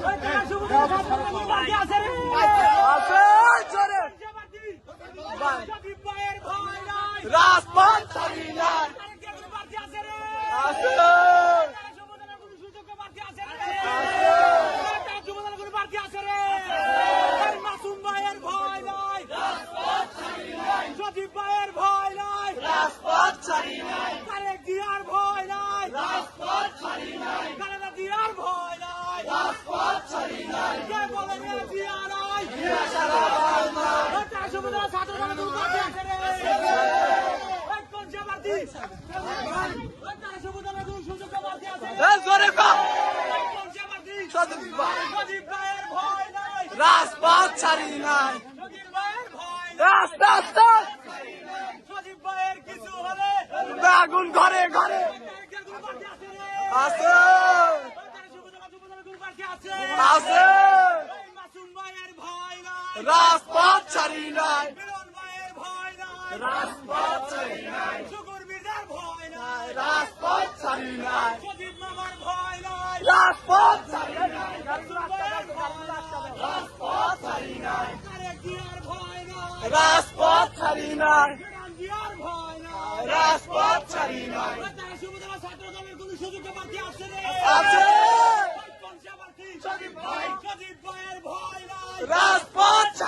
Vai ter a chuva, vai ter a vai ter a. রাজপথ ছাড়ি নাই। রাস্তা রাস্তা। আগুন ঘরে ঘরে। আছে রে আছে তারেক সুবিধা নতুন পার্টি আছে আছে এই মাসুম ভাইয়ের ভয় নাই রাজপথ ছাড়ি নাই। মিলন ভাইয়ের ভয় নাই। রাজপথ ছাড়ি নাই। শুকুর মির্জার ভয় নাই। রাজপথ ছাড়ি নাই। সজীব মামার ভয় নাই। রাজপথ ছাড়ি নাই। রাজপথ ছাড়ি নাই। তারেক জিয়ার ভয় নাই। রাজপথ ছাড়ি নাই। ইরান জিয়ার ভয় নাই। রাজপথ ছাড়ি নাই। ছাত্র দলের কোন সুযোগ পার্টি আছে রে? আছে। সজীব ভাই সজীব ভাইয়ের ভয় নাই। রাজপথ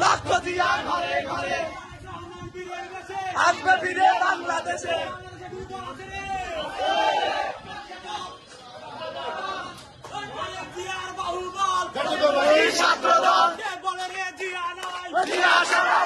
লক্ষ দিয়া ঘরে ঘরে। আসবে ফিরে বাংলাদেশে। বাংলাদেশে দুই দল আছে রে তারেক জিয়ার বাহুবল এই ছাত্র দল বলে রে জিয়া সারা।